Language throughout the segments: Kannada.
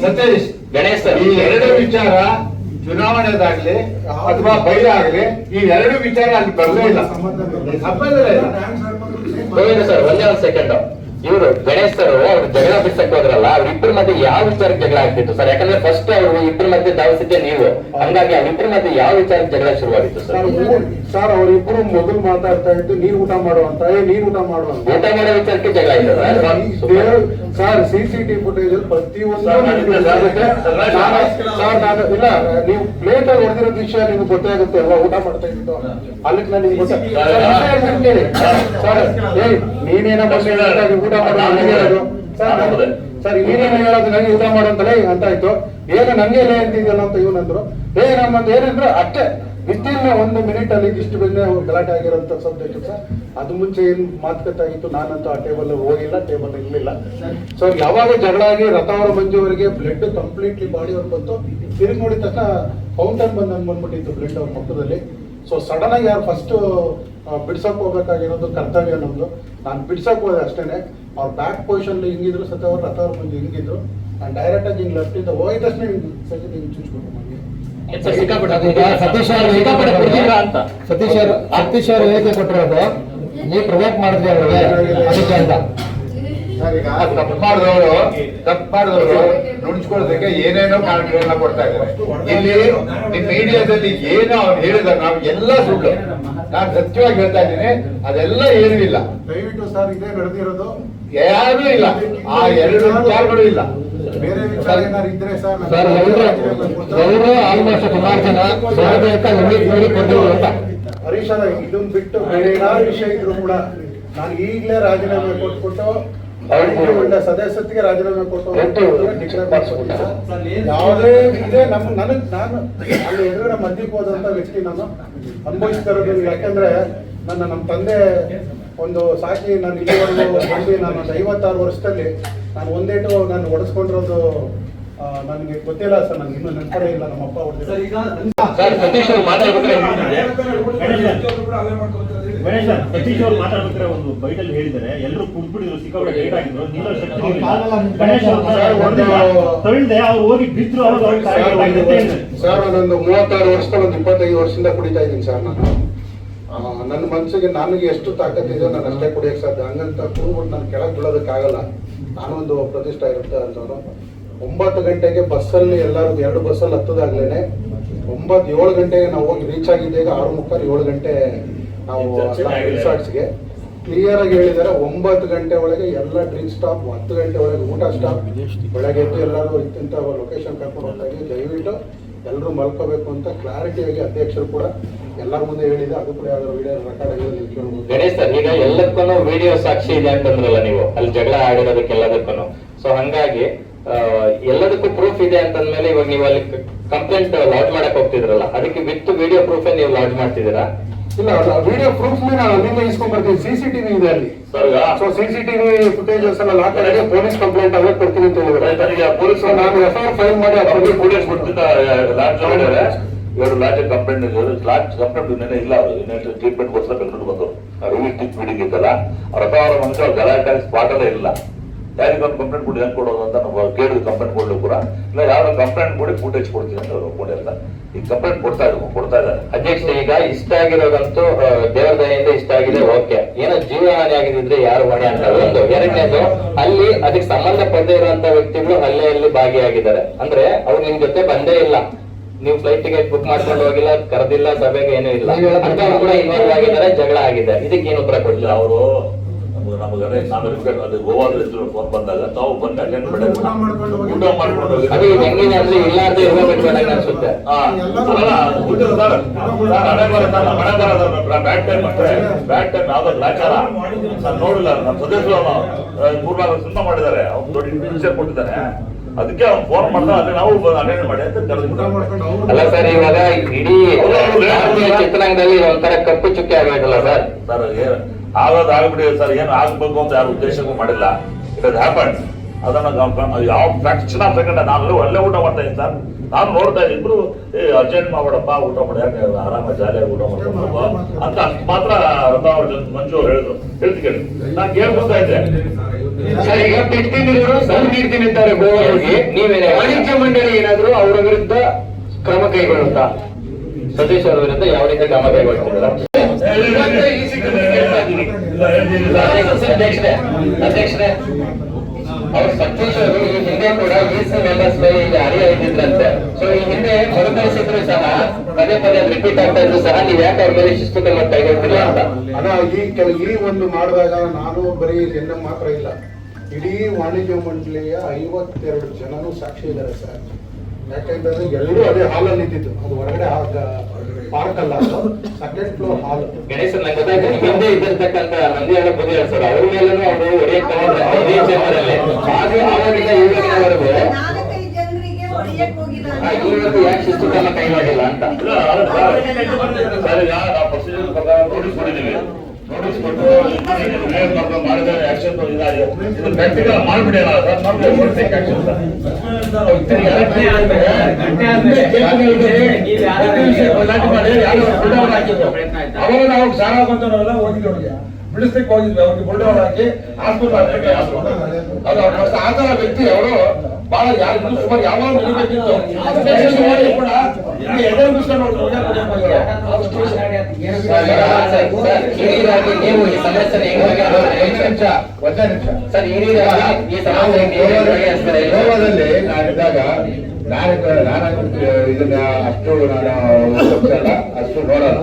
ಸತೀಶ್ ಗಣೇಶ್ ಈ ಎರಡು ವಿಚಾರ ಚುನಾವಣೆದಾಗ್ಲಿ ಅಥವಾ ಬೈಲ ಆಗ್ಲಿ ಈ ಎರಡು ವಿಚಾರ ಅಲ್ಲಿ ಬರಲೇ ಇಲ್ಲ. ಇಲ್ಲ. ಸರ್ ಒಂದೇ ಒಂದು ಸೆಕೆಂಡ್ ಇವರು ಗಣೇಶ್ ಸರ್ ಅವ್ರು ಜಗಳ ಬಿಡ್ಸಕ್ ಹೋದ್ರಲ್ಲ ಅವ್ರಿಬ್ರ ಮಧ್ಯೆ ಯಾವ ವಿಚಾರಕ್ಕೆ ಜಗಳ ಆಗ್ತಿತ್ತು ಸರ್? ಯಾಕಂದ್ರೆ ಫಸ್ಟ್ ಅವರು ಇಬ್ಬರ ಮಧ್ಯೆ ಧಾವಿಸಿದ್ದೆ ನೀವು. ಹಂಗಾಗಿ ಅವ್ರಿಬ್ಬರ ಮಧ್ಯೆ ಯಾವ ವಿಚಾರಕ್ಕೆ ಜಗಳ ಶುರುವಾಗಿತ್ತು ಸರ್? ಸರ್ ಅವ್ರ ಅವರಿಬ್ರು ಮೊದಲು ಮಾತಾಡ್ತಾ ಇದ್ದು ನೀರ್ ಊಟ ಮಾಡುವಂತ ಏ ನೀರ್ ಊಟ ಮಾಡುವಂತ ಊಟ ಮಾಡೋ ವಿಚಾರಕ್ಕೆ ಜಗಳ ಇಲ್ಲ ಸರ್? ಸಿ ಟಿ ಫುಟೇಜ್ ಪ್ರತಿಯೊಂದು ನಾನು- ಇಲ್ಲ ನೀವು ಪ್ಲೇಟ್ ಅಲ್ಲಿ ಹೊಡೆದಿರೋ ದೃಶ್ಯ ನಿಮ್ಗೆ ಗೊತ್ತಾಗುತ್ತೆ ಅಲ್ವಾ? ಊಟ ಮಾಡ್ತಾ ಇದ್ದು. ಅಲ್ಲಿ ನಾನು ನಿಮ್ಗೆ ಗೊತ್ತಾಗುತ್ತೆ ಸರ್, ಏಯ್ ನೀನೇನೋ ಬಂದು ಊಟ ಮಾಡೋದು ನನಗೆ ಸರ್ ನೀನೇನು ಹೇಳೋದು? ನನಗೆ ಊಟ ಮಾಡೋಂತಲೇ ಅಂತ ಆಯ್ತು ಏನು ನಂಗೆ ಇಲ್ಲ ಅಂತಿದ್ಯಲ್ಲ ಅಂತ ಇವನಂದ್ರು ಏ ನಮ್ಮಂತ ಏನಂದ್ರೆ ಅಷ್ಟೇ ವಿತಿನ್ ಒಂದು ಮಿನಿಟ್ ಅಲ್ಲಿ ಇಷ್ಟು ಬಂದ್ರೆ ಗಲಾಟೆ ಆಗಿರೋಂಥ ಸಬ್ಜೆಕ್ಟ್ ಸರ್ ಅದು ಮುಂಚೆ ಏನ್ ಮಾತುಕತೆ ಆಗಿತ್ತು ನಾನಂತೂ ಆ ಟೇಬಲ್ ಹೋಗಿಲ್ಲ ಟೇಬಲ್ ಇರ್ಲಿಲ್ಲ ಸೊ ಯಾವಾಗ ಜಗಳ ಆಗಿ ರಥಾವರ ಮಂಜು ಅವರಿಗೆ ಬ್ಲಡ್ ಕಂಪ್ಲೀಟ್ಲಿ ಬಾಡಿ ಅವ್ರು ಬಂತು ತಿರುಗಿ ನೋಡಿದ ತಕ್ಷಣ ಫೌಂಟನ್ ಬಂದ್ ಬಂದ್ಬಿಟ್ಟಿತ್ತು ಬ್ಲಡ್ ಅವ್ರ ಮುಖದಲ್ಲಿ ಸೊ ಸಡನ್ ಆಗಿ ಯಾರು ಫಸ್ಟ್ ಬಿಡ್ಸಕ್ ಹೋಗ್ಬೇಕಾಗಿರೋದು ಕರ್ತವ್ಯ ನಮ್ಮದು ನಾನು ಬಿಡ್ಸಕ್ಕೆ ಹೋದೆ ಅಷ್ಟೇನೆ. ಅವ್ರ ಬ್ಯಾಕ್ ಪೊಸಿಷನ್ ಹಿಂಗಿದ್ರು ಸತ ಅವ್ರ ಮುಂದೆ ಮಂಜು ಹಿಂಗಿದ್ರು. ನಾನು ಡೈರೆಕ್ಟ್ ಆಗಿ ಹಿಂಗ್ ಲೆಫ್ಟ್ ಇಂದ ಹೋಗಿದ ತಕ್ಷಣ ಹಿಂಗೆ ಸೆಕೆಂಡ್ ಹಿಂಗೆ ಚುಚ್ಬಿಟ್ಟು ನನಗೆ ಸತೀಶ್ ಅವರು ಸತೀಶ್ ಅವರು ಸತೀಶ್ ಅವರು ಹೇಳಿಕೆ ಕೊಟ್ಟಿರೋದು ನೀವು ಪ್ರೊವೋಕ್ ಮಾಡಿದ್ರಿ ಅವ್ರಿಗೆ ಅದಕ್ಕೆ ಅಂತ. ಸರ್ ಮಾಡಿದವರು ತಪ್ಪು ಮಾಡಿದವರು ಏನೇನೋ ಕಾರಣಗಳನ್ನ ಕೊಡ್ತಾ ಇದ್ದಾರೆ. ಇಲ್ಲಿ ನಿಮ್ ಮೀಡಿಯಾದಲ್ಲಿ ಏನೋ ಅವ್ರು ಹೇಳಿದ ನಾವು ಎಲ್ಲ ಸುಳ್ಳು. ನಾನು ಸತ್ಯವಾಗಿ ಹೇಳ್ತಾ ಇದ್ದೀನಿ ಅದೆಲ್ಲ ಏನೂ ಇಲ್ಲ. ದಯವಿಟ್ಟು ಸರ್ ಇದೇ ನಡೆದಿರೋದು. ಯಾರು ಇಲ್ಲ. ಆ ಎರಡು ವಿಚಾರಗಳು ಇಲ್ಲ. ಸರ್ ಅವರು ಆಲ್ಮೋಸ್ಟ್ ಸುಮಾರು ಜನ ಅಂತ ಹರೀಶ್ ಇದನ್ನ ಬಿಟ್ಟು ಬೇರೆ ಏನಾದ್ರು ವಿಷಯ ಇದ್ರು ಕೂಡ ನಾನು ಈಗಲೇ ರಾಜೀನಾಮೆ ಕೊಟ್ಬಿಟ್ಟು ಸದಸ್ಯತ್ಗೆ ರಾಜೀನಾಮೆ ಕೊಟ್ಟು ಯಾವುದೇ ಇದೆ ನಮ್ಮ ನನಗೆ ನಾನು ಅಲ್ಲಿ ಎದುರುಗಡೆ ಮಧ್ಯಕ್ಕೆ ಹೋದಂತ ವ್ಯಕ್ತಿ ನಾನು ಅನುಭವಿಸ್ತಾ ಇರೋದು ಯಾಕಂದ್ರೆ ನನ್ನ ನಮ್ಮ ತಂದೆ ಒಂದು ಸಾಕಿ ನಾನು ಇಲ್ಲಿವರೆಗೂ ಬಂದು ನಾನು ಒಂದು ಐವತ್ತಾರು ವರ್ಷದಲ್ಲಿ ನಾನು ಒಂದೇಟು ನಾನು ಹೊಡೆಸ್ಕೊಂಡಿರೋದು ನನಗೆ ಗೊತ್ತಿಲ್ಲ ಸರ್ ನನಗೆ ಇನ್ನೂ ನೆನಪೇ ಇಲ್ಲ ನಮ್ಮ ಅಪ್ಪ ಹೊಡೆದಿರೋ ಸರ್ ಸತೀಶ್ ಅವ್ರು ಮಾತಾಡ್ಬೇಕಾದ್ರೆ ಒಂದು ಬೈಟಲ್ಲಿ ಹೇಳಿದ್ದಾರೆ. ಎಲ್ಲರೂ ಕುಡ್ಬಿಟ್ಟಿದ್ರು ಸಿಕ್ಕಾಪಟ್ಟೆ ಲೇಟ್ ಆಗಿದ್ರು. ನೀನು ಶಕ್ತಿ ತಳ್ಳಿದೆ ಅವ್ರು ಹೋಗಿ ಬಿದ್ರು ಅವಾಗ ಅವ್ರಿಗೆ ಸರ್, ಮೂವತ್ತಾರು ವರ್ಷದ ಒಂದು ಇಪ್ಪತ್ತೈದು ವರ್ಷದಿಂದ ಕುಡಿತಾ ಇದ್ದೀನಿ ಸರ್ ನಾನು. ನನ್ನ ಮನಸ್ಸಿಗೆ ನನಗೆ ಎಷ್ಟು ತಾಕತ್ತಿದೆ ನಾನು ಅಷ್ಟೇ ಕುಡಿಯಕ್ಕೆ ಸಾಧ್ಯ. ಹಂಗಂತ ಕುಡ್ಬಿಟ್ಟು ನಾನು ಕೆಳಗೆ ಬೀಳೋದಕ್ಕಾಗಲ್ಲ. ನಾನೊಂದು ಪ್ರತಿಷ್ಠೆ ಇರುತ್ತೆ ಅಂತವನು ಒಂಬತ್ತು ಗಂಟೆಗೆ ಬಸ್ಸಲ್ಲಿ ಎಲ್ಲರೂ ಎರಡು ಬಸ್ಸಲ್ಲಿ ಹತ್ತದಾಗ್ಲೇನೆ ಒಂಬತ್ತು ಏಳು ಗಂಟೆಗೆ ನಾವು ಹೋಗಿ ರೀಚ್ ಆಗಿದ್ದಾಗ ಆರು ಮುಕ್ಕಾಲು ಏಳು ಗಂಟೆ ನಾವು ರಿಸಾರ್ಟ್ಸ್ಗೆ ಕ್ಲಿಯರ್ ಆಗಿ ಹೇಳಿದ್ದಾರೆ ಒಂಬತ್ತು ಗಂಟೆ ಒಳಗೆ ಎಲ್ಲ ಡ್ರಿಂಕ್ ಸ್ಟಾಪ್ ಹತ್ತು ಗಂಟೆ ಒಳಗೆ ಊಟ ಸ್ಟಾಪ್ ಬೆಳಗ್ಗೆ ಎದ್ದು ಎಲ್ಲರೂ ಇತ್ತಿಂತ ಲೊಕೇಶನ್ ಕರ್ಕೊಂಡು ಹೋಗ್ತಾ ಇದ್ದೀವಿ. ದಯವಿಟ್ಟು ಎಲ್ಲರೂ ಮಲ್ಕೋಬೇಕು ಅಂತ ಕ್ಲಾರಿಟಿ ಆಗಿ ಅಧ್ಯಕ್ಷರು ಕೂಡ ಎಲ್ಲರ ಮುಂದೆ ಹೇಳಿದೆ ಅದು ಕೂಡ ಯಾವ್ದಾದ್ರು ವಿಡಿಯೋ ರೆಕಾರ್ಡ್ ಆಗಿದೆ ನೀವು ಕೇಳ್ಬೋದು. ಗಣೇಶ್ ಸರ್ ಈಗ ಎಲ್ಲದಕ್ಕೂ ವಿಡಿಯೋ ಸಾಕ್ಷಿ ಇದೆ ಅಂತಂದ್ರಲ್ಲ ನೀವು? ಅಲ್ಲಿ ಜಗಳ ಆಡಿರೋದಕ್ಕೆ ಎಲ್ಲದಕ್ಕೂ ಸೊ ಹಂಗಾಗಿ ಎಲ್ಲದಕ್ಕೂ ಪ್ರೂಫ್ ಇದೆ ಅಂತಂದ್ಮೇಲೆ ಇವಾಗ ನೀವು ಅಲ್ಲಿ ಕಂಪ್ಲೇಂಟ್ ಲಾಡ್ಜ್ ಮಾಡಕ್ ಹೋಗ್ತಿದ್ರಲ್ಲ ಅದಕ್ಕೆ ವಿತ್ ವಿಡಿಯೋ ಪ್ರೂಫ್ ನೀವು ಲಾಡ್ಜ್ ಮಾಡ್ತಿದ್ದೀರಾ? ಇಲ್ಲ ವಿಡಿಯೋ ಪ್ರೂಫ್ ನಾವು ಅಲ್ಲಿಂದ ಇಸ್ಕೊಂಡ್ ಬರ್ತೀವಿ ಸಿ ಸಿ ಟಿವಿ ಇದೆ ಅಲ್ಲಿ. So C C TV footages ಎಲ್ಲ ಹಾಕಿದ್ರೆ ಪೊಲೀಸ್ ಕಂಪ್ಲೇಂಟ್ ಅವೇ ಕೊಡ್ತೀನಿ ಅಂತ ಹೇಳಿದ್ರು. ಪೊಲೀಸ್ ನಾನು ಎಫ್ ಐ ಫೈಲ್ ಮಾಡಿ ಅವ್ರಿಗೆ ಪೊಲೀಸ್ ಕೊಡ್ತಿದ್ದ ಲಾಡ್ಜ್ ಇವರು ಲಾಡ್ಜ್ ಕಂಪ್ಲೇಂಟ್ ಲಾಡ್ಜ್ ಕಂಪ್ಲೇಂಟ್ ನೆನೆ ಇಲ್ಲ. ಅವರು ಇನ್ನೇನು ಟ್ರೀಟ್ಮೆಂಟ್ ಕೊಡ್ತಾ ಬೆಂಗಳೂರು ಬಂದರು ರಿವ್ಯೂ ಟ್ರೀಟ್ಮೆಂಟ್ ಇದ್ದಲ್ಲ ಅವ್ರ ಹತ್ರ ಅವರ ಮನುಷ್ಯ ಗಲಾಟೆ ಸ್ಪಾಟ್ ಅಲ್ಲೇ ಇಲ್ಲ. ಯಾರಿಗೆ ಒಂದು ಕಂಪ್ಲೇಂಟ್ ಕೊಡಿ ಹೆಂಗೆ ಕೊಡೋದು ಅಂತ ನಾವು ಕೇಳಿದ್ರು ಕಂಪ್ಲೇಂಟ್ ಕೊಡಲು ಕೂಡ. ಇಲ್ಲ ಯಾರು ಕಂಪ್ಲೇಂಟ್ ಕೊಡಿ ಫುಟೇಜ್ ಕೊಡ್ತೀವಿ ಅಂತ ಅವ್ರು ಅಂತ ಈಗ ಕಂಪ್ಲೇಂಟ್ ಕೊಡ್ತಾ ಇದ್ರು ಕೊಡ್ತಾ ಇದ್ದಾರೆ. ಅಧ್ಯಕ್ಷ ಈಗ ಇಷ್ಟ ಆಗಿರೋದಂತೂ ದೇವರ ದಯೆಯಿಂದ ಇಷ್ಟ ಆಗಿದೆ ಓಕೆ. ಏನೋ ಜೀವ ಹಾನಿ ಆಗಿದ್ರೆ ಯಾರು ಹೊಣೆ ಅಂತ ಒಂದು. ಎರಡನೇದು ಅಲ್ಲಿ ಅದಕ್ಕೆ ಸಂಬಂಧಪಡದೇ ಇರುವಂತ ವ್ಯಕ್ತಿಗಳು ಹಲ್ಲೆಯಲ್ಲಿ ಭಾಗಿಯಾಗಿದ್ದಾರೆ. ಅಂದ್ರೆ ಅವ್ರು ನಿಮ್ ಜೊತೆ ಬಂದೇ ಇಲ್ಲ. ನೀವು ಫ್ಲೈಟ್ ಟಿಕೆಟ್ ಬುಕ್ ಮಾಡ್ಕೊಂಡು ಹೋಗಿಲ್ಲ ಕರೆದಿಲ್ಲ ಸಭೆಗೆ ಏನೂ ಇಲ್ಲ. ಕೂಡ ಇನ್ವಾಲ್ವ್ ಆಗಿದ್ದಾರೆ ಜಗಳ ಆಗಿದೆ. ಇದಕ್ಕೆ ಏನು ಉತ್ತರ ಕೊಡ್ಲಿಲ್ಲ ಅವರು ನಮಗೆ ನಮಗೆ ನಾನು ಅದು ಗೋವಾದಲ್ಲಿ ಫೋನ್ ಬಂದಾಗ ತಾವು ಬಂದು ಅಟೆಂಡ್ ಮಾಡಿ ಊಟ ಮಾಡ್ಕೊಂಡು ಹೋಗಿ- ಅದು ಇರ್ಬೇಕು ಅನ್ಸುತ್ತೆ. ಊಟ ಸರ್, ಬ್ಯಾಡ್ ಟೈಮ್ ಅಂದ್ರೆ ಬ್ಯಾಟ್ ಟೈಮ್ ಯಾವ್ದೋ ಲಾಚಾರ ನಾನು ನೋಡಿಲ್ಲ ನಮ್ಮ ಸದಸ್ಯರು ಮೂರ್ನಾಲ್ಕು ಸಿನಿಮಾ ಮಾಡಿದ್ದಾರೆ. ಅವ್ನು ದೊಡ್ಡ ಪಿಕ್ಚರ್ ಕೊಟ್ಟಿದ್ದಾನೆ ಅದಕ್ಕೆ ಅವ್ನು ಫೋನ್ ಮಾಡ್ತಾ ಅದೇ ನಾವು ಅಟೆಂಡ್ ಮಾಡಿ ಅಂತ ಅಲ್ಲ ಸರ್ ಇವಾಗ ಇಡೀ ಚಿತ್ರರಂಗದಲ್ಲಿ ಒಂಥರ ಕಪ್ಪು ಚುಕ್ಕಿ ಆಗೋಯ್ತಲ್ಲ ಸರ್? ಸರ್ ಆಗೋದು ಆಗ್ಬಿಟ್ಟಿದೆ ಸರ್. ಏನು ಆಗ್ಬೇಕು ಅಂತ ಯಾರು ಉದ್ದೇಶಕ್ಕೂ ಮಾಡಿಲ್ಲ. ಇಟ್ ಹ್ಯಾಪನ್ ಅದನ್ನ ಯಾವ ಫ್ರಾಕ್ಷನ್ ಆಫ್ ಸೆಕೆಂಡ್ ನಾನು ಒಳ್ಳೆ ಊಟ ಮಾಡ್ತಾ ಇದ್ದೀನಿ ಸರ್. ನಾನು ನೋಡ್ತಾ ಇದ್ರು ಇಬ್ರು ಏ ಅರ್ಜೆಂಟ್ ಮಾಡ್ಬೇಡಪ್ಪ ಊಟ ಮಾಡಿ ಯಾಕೆ ಆರಾಮ ಜಾಲಿಯಾಗಿ ಊಟ ಮಾಡ್ಕೊಂಡು ಅಂತ ಅಷ್ಟ್ ಮಾತ್ರ ರಥ ಅವ್ರ ಜೊತೆ ಮಂಜು ಅವ್ರು ಹೇಳಿದ್ರು. ಹೇಳ್ತಿ ಕೇಳಿ. ನಾನು ಕೇಳ್ಕೊತಾ ಇದ್ದೆ. ಸರ್ ಈಗ ಬಿಡ್ತೀನಿ ಸರ್ ನೀಡ್ತೀನಿ ಅಂತಾರೆ ನೀವೇ ನೀವೇನೇ ವಾಣಿಜ್ಯ ಮಂಡಳಿ ಏನಾದ್ರು ಅವರ ವಿರುದ್ಧ ಕ್ರಮ ಕೈಗೊಳ್ಳುತ್ತಾ? ಸತೀಶ್ ಅವರ ವಿರುದ್ಧ ಯಾವ ರೀತಿ ಕ್ರಮ ಕೈಗೊಳ್ತಿದ್ದೀರಾ ಅಧ್ಯಕ್ಷರೇ ಅಧ್ಯಕ್ಷರೇ, ಅವ್ರು ಸತೀಶ್ ಈ ಹಿಂದೆ ಕೂಡ ಇಸಿ ಮೆಂಬರ್ಸ್ ಮೇಲೆ ಇಲ್ಲಿ ಅರಿಯ ಇದ್ದಿದ್ರಂತೆ ಸೊ ಈ ಹಿಂದೆ ಮರುಕಳಿಸಿದ್ರು ಸಹ ಪದೇ ಪದೇ ರಿಪೀಟ್ ಆಗ್ತಾ ಇದ್ರು ಸಹ ನೀವ್ ಯಾಕೆ ಅವ್ರ ಮೇಲೆ ಶಿಸ್ತು ಕ್ರಮ ಕೈಗೊಳ್ತಿಲ್ಲ ಅಂತ ಅದ ಈ ಕೆಲ, ಈ ಒಂದು ಮಾಡಿದಾಗ ನಾನು ಬರೀ ಎನ್ನ ಮಾತ್ರ ಇಲ್ಲ. ಇಡೀ ವಾಣಿಜ್ಯ ಮಂಡಳಿಯ ಐವತ್ತೆರಡು ಜನನು ಸಾಕ್ಷಿ ಇದ್ದಾರೆ ಸರ್. ಯಾಕೆಂತಂದ್ರೆ ಎಲ್ಲರೂ ಅದೇ ಹಾಲಲ್ಲಿ ನಿಂತಿದ್ದು. ಅದು ಹೊರಗಡೆ ಪಾರ್ಕ್ ಅಲ್ಲ ಸೆಕೆಂಡ್ ಫ್ಲೋರ್ ಹಾಲ್ ಗಣೇಶ್ ನಂಗೆ ಗೊತ್ತಾಯ್ತು ನಿಮ್ ಹಿಂದೆ ಇದ್ದಿರ್ತಕ್ಕಂತ ನಂದಿಯಾಳ ಬುದ್ಧಿ ಸರ್ ಅವ್ರ ಮೇಲೂ ಅವರು ಒಡೆಯ ತಗೊಂಡ್ರೆ ಹಾಗೆ ಆವಾಗಿಂದ ಇವಾಗಿನವರೆಗೂ ನಾಲ್ಕೈದು ಜನರಿಗೆ ಹೊಡೆಯಕ್ ಹೋಗಿದ್ದಾರೆ ಯಾಕೆ ಶಿಸ್ತು ಕ್ರಮ ಕೈಗೊಂಡಿಲ್ಲ ಅಂತ? ಸರ್, ನಾವು ಪ್ರೊಸೀಜರ್ ಪ್ರಕಾರ ನೋಟಿಸ್ ಕೊಟ್ಟಿದ್ದೀವಿ. ಮಾಡಿದ್ರೆ ಸರ್ ಅವಾಗ ನಾವು ಸಾರ ಬಂದವರೆಲ್ಲ ಓದಿ ಅವ್ರಿಗೆ ಬಿಡಿಸ್ಲಿಕ್ಕೆ ಹೋಗಿದ್ವಿ ಅವ್ರಿಗೆ ಬುಲ್ಡೋರ್ ಹಾಕಿ ಹಾಸ್ಪಿಟಲ್ ಅದು ಅವ್ರ first ಆ ಥರ ವ್ಯಕ್ತಿ ಅವರು ಬಹಳ ಯಾರು ಸುಮಾರು ಯಾವಾಗ ನಿಲ್ಬೇಕಿತ್ತು ಕೂಡ. ಸರ್, ಈ ಹಿರಿಯರಾಗಿ ಈ ಸಮಸ್ಯೆ ಗೋವಾದಲ್ಲಿ ನಾನಿದ್ದಾಗ ನಾನು ನಾನು ಇದನ್ನ ಅಷ್ಟು ನಾನು ಅಷ್ಟು ನೋಡಲ್ಲ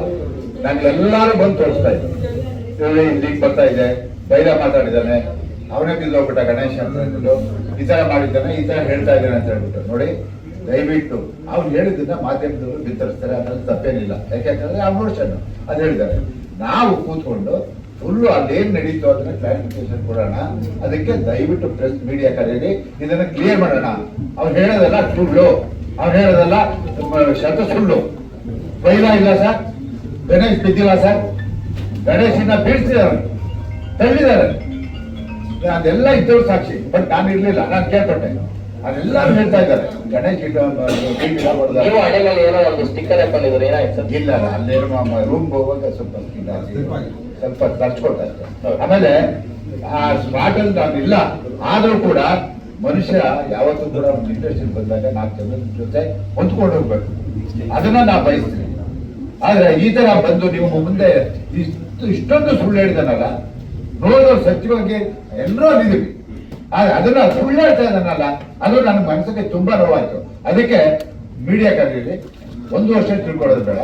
ನಾನು ಎಲ್ಲಾರು ಬಂದು ತೋರಿಸ್ತಾ ಇದ್ರು ಇವ್ರು ಇಲ್ಲಿಗೆ ಬರ್ತಾ ಇದೆ. ಬೈರ ಮಾತಾಡಿದ್ದಾನೆ. ಅವನೇ ಬಿದ್ದೋಗ್ಬಿಟ್ಟ ಗಣೇಶ್ ಅಂತ ಹೇಳ್ಬಿಟ್ಟು, ಈ ತರ ಮಾಡಿದ್ದಾನೆ, ಈ ತರ ಹೇಳ್ತಾ ಇದ್ದಾನೆ ಅಂತ ಹೇಳ್ಬಿಟ್ಟು. ನೋಡಿ, ದಯವಿಟ್ಟು ಅವ್ನು ಹೇಳಿದ್ದನ್ನ ಮಾಧ್ಯಮದವರು ಬಿತ್ತರಿಸ್ತಾರೆ, ಅದ್ರಲ್ಲಿ ತಪ್ಪೇನಿಲ್ಲ. ಯಾಕೆಂತಂದ್ರೆ ನೋಡ್ಸೋಣ ಅದು ಹೇಳಿದ್ದಾರೆ. ನಾವು ಕೂತ್ಕೊಂಡು ಫುಲ್ಲು ಅಲ್ಲೇನ್ ನಡೀತು ಅದನ್ನ ಕ್ಲಾರಿಫಿಕೇಶನ್ ಕೊಡೋಣ. ಅದಕ್ಕೆ ದಯವಿಟ್ಟು ಪ್ರೆಸ್ ಮೀಡಿಯಾ ಕರೆಯಲ್ಲಿ ಇದನ್ನ ಕ್ಲಿಯರ್ ಮಾಡೋಣ. ಅವ್ರು ಹೇಳೋದಲ್ಲ ಸುಳ್ಳು. ಅವ್ರು ಹೇಳೋದಲ್ಲ ಶತ ಸುಳ್ಳು. ಬೈಲ ಇಲ್ಲ ಸರ್. ಗಣೇಶ್ ಬಿದ್ದಿಲ್ಲ ಸರ್. ಗಣೇಶನ ಬೀಳ್ಸಿದ್ದಾರೆ ತಳ್ಳಿದ್ದಾರೆ ಅದೆಲ್ಲ ಇದ್ದವ್ರು ಸಾಕ್ಷಿ. ಬಟ್ ನಾನು ಇರ್ಲಿಲ್ಲ ನಾನು ಕೇಳ್ಪಟ್ಟೆ ಅದೆಲ್ಲರೂ ಹೇಳ್ತಾ ಇದ್ದಾರೆ. ಗಣೇಶ್ ಇಲ್ಲ ಅಲ್ಲೇ ರೂಮ್ ಹೋಗುವಾಗ ಸ್ವಲ್ಪ ಸ್ವಲ್ಪ ತರ್ಚ್ಕೊಳ್ತಾ ಇತ್ತು ಆಮೇಲೆ ಆ ಸ್ಪಾಟ್ ಅಲ್ಲಿ ನಾನು ಇಲ್ಲ. ಆದ್ರೂ ಕೂಡ ಮನುಷ್ಯ ಯಾವತ್ತೂ ಕೂಡ ಒಂದು ಇಂಡಸ್ಟ್ರಿ ಬಂದಾಗ ನಾಲ್ಕು ಜನರ ಜೊತೆ ಹೊಂದ್ಕೊಂಡು ಹೋಗ್ಬೇಕು. ಅದನ್ನ ನಾ ಬಯಸ್ತೀನಿ. ಆದ್ರೆ ಈ ತರ ಬಂದು ನೀವು ಮುಂದೆ ಇಷ್ಟು ಇಷ್ಟೊಂದು ಸುಳ್ಳು ಹೇಳಿದಾನಲ್ಲ? ನೋಡೋ ಸತ್ಯವಾಗಿ ಎಲ್ಲರೂ ಅಲ್ಲಿದ್ದೀವಿ. ಆದ್ರೆ ಅದನ್ನ ಸುಳ್ಳು ಹೇಳ್ತಾ ಇದ್ದಾನಲ್ಲ, ಅದು ನನ್ನ ಮನಸ್ಸಿಗೆ ತುಂಬಾ ನೋವಾಯ್ತು. ಅದಕ್ಕೆ ಮೀಡಿಯಾ ಕರೀಲಿ ಒಂದು ವರ್ಷ ತಿಳ್ಕೊಳ್ಳೋದು ಬೇಡ,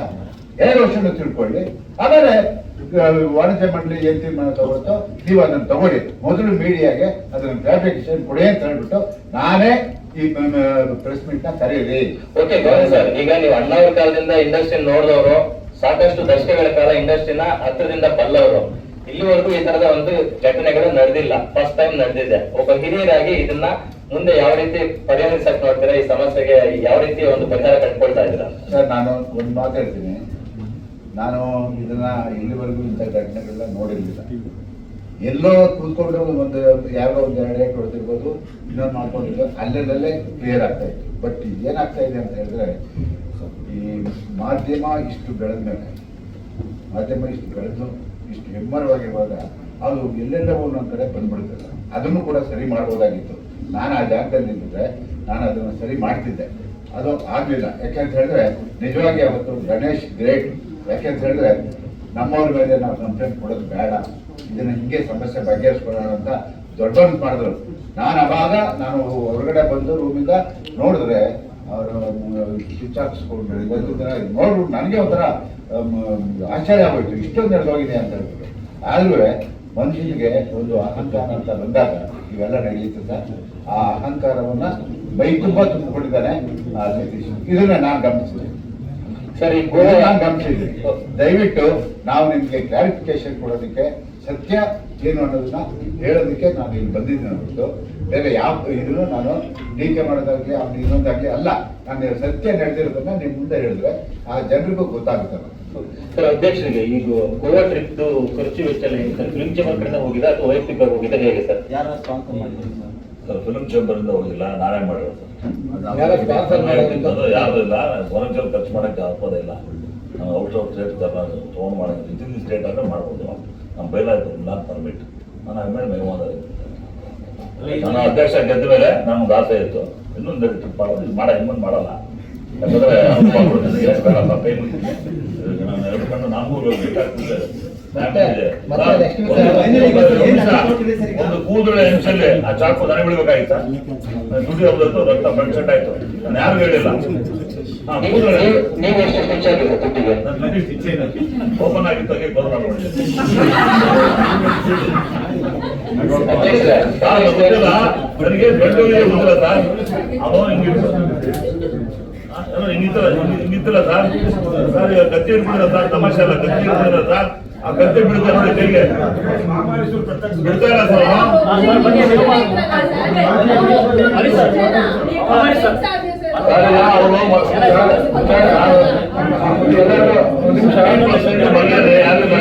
ಎರಡು ವರ್ಷನೂ ತಿಳ್ಕೊಳ್ಳಿ. ಆಮೇಲೆ ವಾಣಿಜ್ಯ ಮಂಡಳಿ ಏನ್ ತೀರ್ಮಾನ ತಗೊಳ್ತೋ ನೀವು ಅದನ್ನ ತಗೊಳ್ಳಿ. ಮೊದಲು ಮೀಡಿಯಾಗೆ ಅದನ್ನ ಕ್ಲಾರಿಫಿಕೇಶನ್ ಕೊಡಿ ಅಂತ ಹೇಳ್ಬಿಟ್ಟು ನಾನೇ ಈ ಪ್ರೆಸ್ ಮೀಟ್ನ ಕರೀರಿ ಓಕೆ ಸರ್, ಈಗ ನೀವು ಅಣ್ಣವ್ರ ಕಾಲದಿಂದ ಇಂಡಸ್ಟ್ರಿ ನೋಡಿದವರು ಸಾಕಷ್ಟು ದಶಕಗಳ ಕಾಲ ಇಂಡಸ್ಟ್ರಿನ ಹತ್ತಿರದಿಂದ ಬಲ್ಲವರು ಇಲ್ಲಿವರೆಗೂ ಈ ತರದ ಒಂದು ಘಟನೆಗಳು ನಡೆದಿಲ್ಲ. ಫಸ್ಟ್ ಟೈಮ್ ನಡೆದಿದೆ. ಒಬ್ಬ ಹಿರಿಯರಾಗಿ ಇದನ್ನ ಮುಂದೆ ಯಾವ ರೀತಿ ಪರಿಹರಿಸಕ್ ನೋಡ್ತೀರಾ? ಈ ಸಮಸ್ಯೆಗೆ ಯಾವ ರೀತಿ ಒಂದು ಪರಿಹಾರ ಕಂಡುಕೊಳ್ತಾ ಇದ್ದೀರಾ? ಸರ್, ನಾನು ಒಂದು ಮಾತು ಹೇಳ್ತೀನಿ. ನಾನು ಇದನ್ನ ಇಲ್ಲಿವರೆಗೂ ಇಂಥ ಘಟನೆಗಳನ್ನ ನೋಡಿರ್ಲಿಲ್ಲ. ಎಲ್ಲೋ ಕೂತ್ಕೊಂಡು ಒಂದು ಯಾರೋ ಒಂದು ಎರಡು ಏಟ್ ಹೊಡೆದಿರ್ಬೋದು ಇನ್ನೊಂದು ಮಾಡ್ಕೊಂಡಿರ್ಬೋದು ಅಲ್ಲೆಲ್ಲೇ ಕ್ಲಿಯರ್ ಆಗ್ತಾ ಇತ್ತು. ಬಟ್ ಏನಾಗ್ತಾ ಇದೆ ಅಂತ ಹೇಳಿದ್ರೆ ಈ ಮಾಧ್ಯಮ ಇಷ್ಟು ಬೆಳೆದ ಮೇಲೆ, ಮಾಧ್ಯಮ ಇಷ್ಟು ಬೆಳೆದು, ಇಷ್ಟು ಹೆಮ್ಮರವಾಗಿರುವಾಗ ಅದು ಎಲ್ಲೆಲ್ಲವೂ ಒಂದೊಂದು ಕಡೆ ಬಂದ್ಬಿಡ್ತದೆ. ಅದನ್ನು ಕೂಡ ಸರಿ ಮಾಡ್ಬೋದಾಗಿತ್ತು. ನಾನು ಆ ಜಾಗದಲ್ಲಿ ನಿಂತಿದ್ರೆ ನಾನು ಅದನ್ನು ಸರಿ ಮಾಡ್ತಿದ್ದೆ. ಅದು ಆಗಲಿಲ್ಲ. ಯಾಕೆಂತ ಹೇಳಿದ್ರೆ, ನಿಜವಾಗಿ ಅವತ್ತು ಗಣೇಶ್ ಗ್ರೇಟ್. ಯಾಕೆಂತ ಹೇಳಿದ್ರೆ, ನಮ್ಮವ್ರ ಮೇಲೆ ನಾವು ಕಂಪ್ಲೇಂಟ್ ಕೊಡೋದು ಬೇಡ. ಇದನ್ನು ಹಿಂಗೆ ಸಮಸ್ಯೆ ಬಗೆಹರಿಸ್ಕೊಳ್ಳೋಣ ಅಂತ ದೊಡ್ಡ ಮಾಡಿದ್ರು. ನಾನು ಅವಾಗ, ನಾನು ಹೊರಗಡೆ ಬಂದು ರೂಮಿಂದ ನೋಡಿದ್ರೆ ಅವರು ಸ್ವಿಚ್ ಹಾಕಿಸ್ಕೊಂಡು ದಿನ ನೋಡ್ಬಿಟ್ಟು ನನಗೆ ಒಂಥರ ಆಶ್ಚರ್ಯ ಆಗೋಯ್ತು. ಇಷ್ಟೊಂದು ನಡೆದೋಗಿದೆ ಅಂತ ಹೇಳ್ಬಿಟ್ಟು. ಆದ್ರೂ ಮನುಷ್ಯನಿಗೆ ಒಂದು ಅಹಂಕಾರ ಅಂತ ಬಂದಾಗ ಇವೆಲ್ಲ ನಡೆಯುತ್ತೆ ಸರ್. ಆ ಅಹಂಕಾರವನ್ನ ಬೈ ತುಂಬ ತುಂಬಿಕೊಂಡಿದ್ದಾನೆ ಆ ಸತೀಶ್ ಇದನ್ನ ನಾನು ಗಮನಿಸಿದೆ. ಸರಿ ನಾನು ಗಮನಿಸಿದ್ದೀನಿ ದಯವಿಟ್ಟು ನಾವು ನಿಮಗೆ ಕ್ಲಾರಿಫಿಕೇಶನ್ ಕೊಡೋದಕ್ಕೆ ಸತ್ಯ ಏನು ಅನ್ನೋದನ್ನ ಹೇಳೋದಕ್ಕೆ ನಾನು ಇಲ್ಲಿ ಬಂದಿದ್ದೀನಿ ಹೊರತು ಬೇರೆ ಯಾವ ಇದ್ರೂ ನಾನು ಟೀಕೆ ಮಾಡೋದಾಗ್ಲಿ ಅವ್ನು ಇನ್ನೊಂದಾಗ್ಲಿ ಅಲ್ಲ ನಾನು ಸತ್ಯ ನಡೆದಿರೋದನ್ನ ನಿಮ್ ಮುಂದೆ ಹೇಳಿದ್ರೆ ಆ ಜನರಿಗೂ ಗೊತ್ತಾಗುತ್ತೆ. ಸರ್ ಅಧ್ಯಕ್ಷರಿಗೆ ಈಗ ಗೋವಾ ಟ್ರಿಪ್ ಖರ್ಚು ವೆಚ್ಚ ಸರ್? ಫಿಲ್ಮ್ ಚೇಂಬರ್ ಕಡೆಯಿಂದ ಹೋಗಿದ ಅಥವಾ ವೈಯಕ್ತಿಕ ಹೋಗಿದ ಹೇಗೆ ಸರ್? ಸರ್? ಫಿಲ್ಮ್ ಚೇಂಬರ್ ಇಂದ ಹೋಗಿಲ್ಲ ನಾವೇ ಮಾಡಿರೋದು ಸರ್. ಯಾರೋ ಇಲ್ಲ ವಾಲಂಟಿಯರ್ ಖರ್ಚು ಮಾಡಕ್ಕೆ ಆಗೋದೇ ಇಲ್ಲ. ನಾವು ಔಟ್ ಆಫ್ ಸ್ಟೇಟ್ ತೊಗೊಂಡು ಮಾಡೋದು ಇದ್ದಿನ ಸ್ಟೇಟ್ ಅಂದ್ರೆ ಮಾಡ್ಬೋದು. ನಮ್ಮ ಬೈಲಾಯ್ತು ನಾನು ಪರ್ಮಿಟ್ ನಾನು ಆಮೇಲೆ ಮೇಲ್ಮೋದ ನಾನು ಅಧ್ಯಕ್ಷ ಗೆದ್ದ ಮೇಲೆ ನಮ್ಗೆ ಆಸೆ ಇತ್ತು. ಇನ್ನೊಂದು ಟ್ರಿಪ್ ಮಾಡೋದು ಇದು ಮಾಡ ಇನ್ನೊಂದು ಮಾಡಲ್ಲ. ಯಾಕಂದ್ರೆ ಬೇಡಪ್ಪ ಕೈ ನಾನು ಎರಡು ಕಣ್ಣು ಬೇಕಾಗ್ತದೆ ಒಂದು ಕೂದಲು ಹೆಂಗಸಲ್ಲಿ ಆ ಚಾಕು ದನ ಬಿಡ್ಬೇಕಾಗಿತ್ತ? ದುಡಿ ಹೋಗ್ತು ರಕ್ತ ಬ್ಲಡ್ ಸೆಟ್ ಆಯ್ತು ನಾನು ಯಾರು ಹೇಳಿಲ್ಲ. ಓಪನ್ ಆಗಿತ್ತು ಹಾಗೆ ಬರೋಣ ನೋಡಿ ಅಧ್ಯಕ್ಷರೇ, ಸರ್, ಗೊತ್ತಿಲ್ಲ ನನಗೆ ಬೆಂಗಳೂರಿಗೆ ಗೊತ್ತಿಲ್ಲ ಸರ್ ಏನೋ ಹಿಂಗಿತ್ತಲ್ಲ ಹಿಂಗ್- ಹಿಂಗಿತ್ತಲ್ಲ ಸರ್ ಸರ್ ಕತ್ತಿ ಹಿಡ್ಬಿಡಿಲ್ಲ ಸರ್ ತಮಾಷೆ ಅಲ್ಲ ಕತ್ತಿ ಹಿಡ್ಬಿಡಿಲ್ಲ ಸರ್ ಆ ಕತ್ತಿ ಬಿಡುತ್ತೆ ನೋಡಿ ಕೈಗೆ ಬಿಡ್ತಾ ಇಲ್ಲ ಸರ್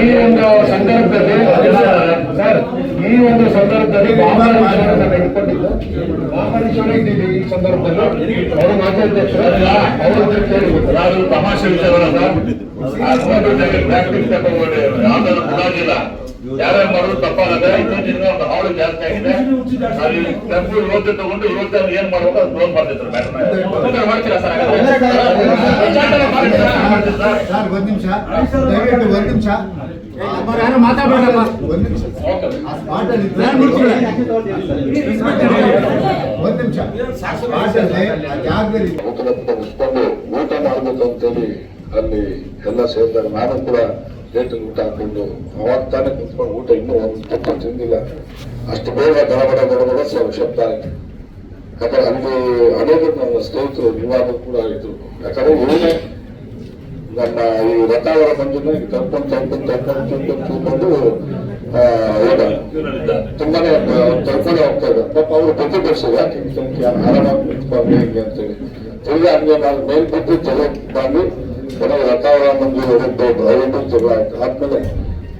ಈ ಒಂದು ಸಂದರ್ಭದಲ್ಲಿ ಸರ್ ಈ ಒಂದು ಸಂದರ್ಭದಲ್ಲಿ ಇಟ್ಕೊಂಡಿದ್ದು ಮಹಾಬಲೇಶ್ವರ ಇದ್ದೀವಿ ಈ ಸಂದರ್ಭದಲ್ಲಿ ಅವರು ಮಾತಾಡ್ತಾರೆ ಅವರು ನಾನು ತಮಾಷೆ ವಿಚಾರವಲ್ಲ ಪ್ರಾಕ್ಟೀಸ್ ತಗೊಂಡು ಯಾವ್ದಾದ್ರು ಮುಲಾಜಿಲ್ಲ ಯಾರ್ಯಾರು ಮಾಡೋದು ತಪ್ಪಾಗದೆ ಇತ್ತೀಚಿನ ಒಂದು ಹಾಳು ಜಾಸ್ತಿ ಆಗಿದೆ ಅಲ್ಲಿ ತಪ್ಪು ಇವತ್ತು ತಗೊಂಡು ಇವತ್ತು ಅವ್ರು ಏನ್ ಮಾಡ್ಬೇಕು ಅದು ಕ್ಲೋಸ್ ಮಾಡ್ತಿದ್ರು ಮಾಡ್ತೀರಾ ಸರ್ ಸರ್ ಒಂದ್ ನಿಮಿಷ ದಯವಿಟ್ಟು ಒಂದ್ ನಿಮಿಷ ಮುಗಿಸ್ಕೊಂಡು ಊಟ ಮಾಡಬೇಕು ಅಂತೇಳಿ ಅಲ್ಲಿ ಎಲ್ಲ ಸೇರಿದಾಗ ನಾನು ಕೂಡ ಲೇಟಲ್ಲಿ ಊಟ ಹಾಕೊಂಡು ಅವಾಗ ತಾನೇ ಕುತ್ಕೊಂಡು ಊಟ ಇನ್ನೂ ಒಂದು ತುತ್ತು ತಿಂದಿಲ್ಲ. ಅಷ್ಟು ಬೇಗ ಗಡಬಡ ಗಡಬಡ ಸ್ವಲ್ಪ ಶಬ್ದ ಆಯ್ತು. ಯಾಕಂದ್ರೆ ಅಲ್ಲಿ ಅನೇಕ ನನ್ನ ಸ್ನೇಹಿತರು ವಿವಾದ ಕೂಡ ಆಯಿತು. ಯಾಕಂದ್ರೆ ಇವನೇ ನನ್ನ ಈ ರಥಾವರ ಮಂಜುನು ಕರ್ಕೊಂಡು ತಿಳ್ಕೊಂಡು ತಿಳ್ಕೊಂಡು ಆ, ಹೋದ ತುಂಬಾನೇ ತರ್ಕೊಂಡೇ ಹೋಗ್ತಾ ಇದ್ದ ಪಾಪ ಅವರು ಪ್ರತಿಭಟಿಸಿದ ತಂತಿ ಆರಾಮಾಗಿ ನಿಂತ್ಕೊಂಡು ಹಿಂಗೆ ಅಂತೇಳಿ ತಿರುಗಿ ಹಂಗೆ ನಾನು ಮೇಲ್ ಬಿಟ್ಟು ಚಲೋ ಬಂದು ಕೊನೆಗೆ ರಥಾವರ ಮಂಜು ಹೊರದ್ದು ಅವರಿಗೂ ಜಗಳ ಆಯ್ತು. ಆದ್ಮೇಲೆ